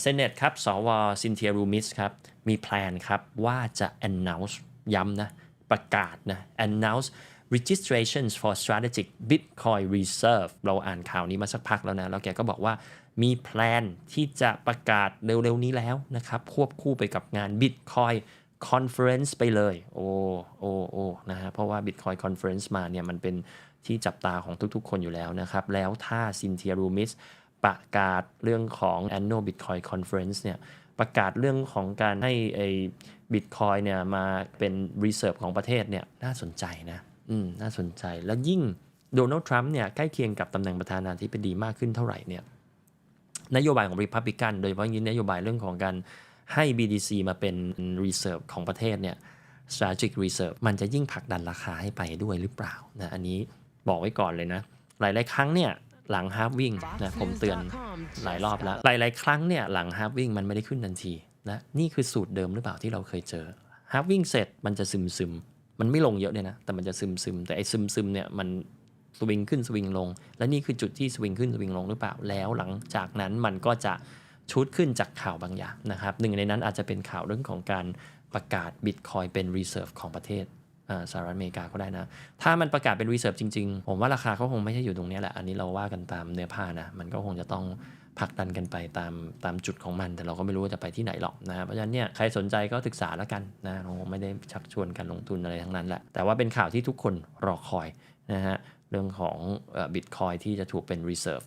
เซเนตครับสวซินเทียรูมิสครับ มีแพลนครับ ว่าจะ announce ย้ำนะ ประกาศนะ announce registrations for strategic Bitcoin reserve เราอ่านข่าวนี้มาสักพักแล้วนะ แล้วแกก็บอกว่ามีแพลนที่จะประกาศเร็วๆนี้แล้วนะครับ ควบคู่ไปกับงาน Bitcoin Conference ไปเลย โอ้โอ้โอ้นะฮะเพราะว่า Bitcoin Conference มาเนี่ย มันเป็นที่จับตาของทุกๆ คนอยู่แล้วนะครับ แล้วถ้าซินเทียรูมิส ประกาศเรื่องของ Annual Bitcoin Conference เนี่ยประกาศเรื่องของการให้ไอ้บิตคอยเนี่ยมาเป็น reserve ของประเทศเนี่ยน่าสนใจนะอืมน่าสนใจแล้วยิ่งโดนัลด์ทรัมป์เนี่ยใกล้เคียงกับตำแหน่งประธานาธิบดีมากขึ้นเท่าไหร่เนี่ยนโยบายของ Republican โดยเฉพาะยิ่งนโยบายเรื่องของการให้ BDC มาเป็น reserve ของประเทศเนี่ย strategic reserve มันจะยิ่งผลักดันราคาให้ไปด้วยหรือเปล่านะอันนี้บอกไว้ก่อนเลยนะ หลาย ๆ ครั้งเนี่ย หลังฮาร์ฟวิ่งนะผมเตือนหลายรอบแล้ว หลาย ๆ ครั้งเนี่ยหลังฮาร์ฟวิ่งมันไม่ได้ขึ้นทันทีนะนี่คือสูตรเดิมหรือเปล่าที่เราเคยเจอฮาร์ฟวิ่งเสร็จมันจะซึมซึมๆมันไม่ลงเยอะเนี่ยนะแต่มันจะซึมซึมๆแต่ไอ้ซึมซึมๆเนี่ยมันสวิงขึ้นสวิงลง และนี่คือจุดที่สวิงขึ้นสวิงลงหรือเปล่าแล้วหลังจากนั้นมันก็จะชุดขึ้นจากข่าวบางอย่างนะครับหนึ่งในนั้นอาจจะเป็นข่าวเรื่องของการประกาศบิตคอยเป็น reserve ของประเทศอ่า สหรัฐอเมริกาก็ได้นะ ถ้ามันประกาศเป็น reserve จริง ๆ ผมว่าราคาเขาคงไม่ใช่อยู่ตรงนี้แหละ อันนี้เราว่ากันตามเนื้อผ้านะ มันก็คงจะต้องผลักดันกันไปตามตามจุดของมัน แต่เราก็ไม่รู้ว่าจะไปที่ไหนหรอกนะเพราะฉะนั้นเนี่ยใครสนใจก็ศึกษาแล้วกันนะเราคงไม่ได้ชักชวนการลงทุนอะไรทั้งนั้นแหละ แต่ว่าเป็นข่าวที่ทุกคนรอคอยนะฮะเรื่องของบิตคอยที่จะถูกเป็น reserve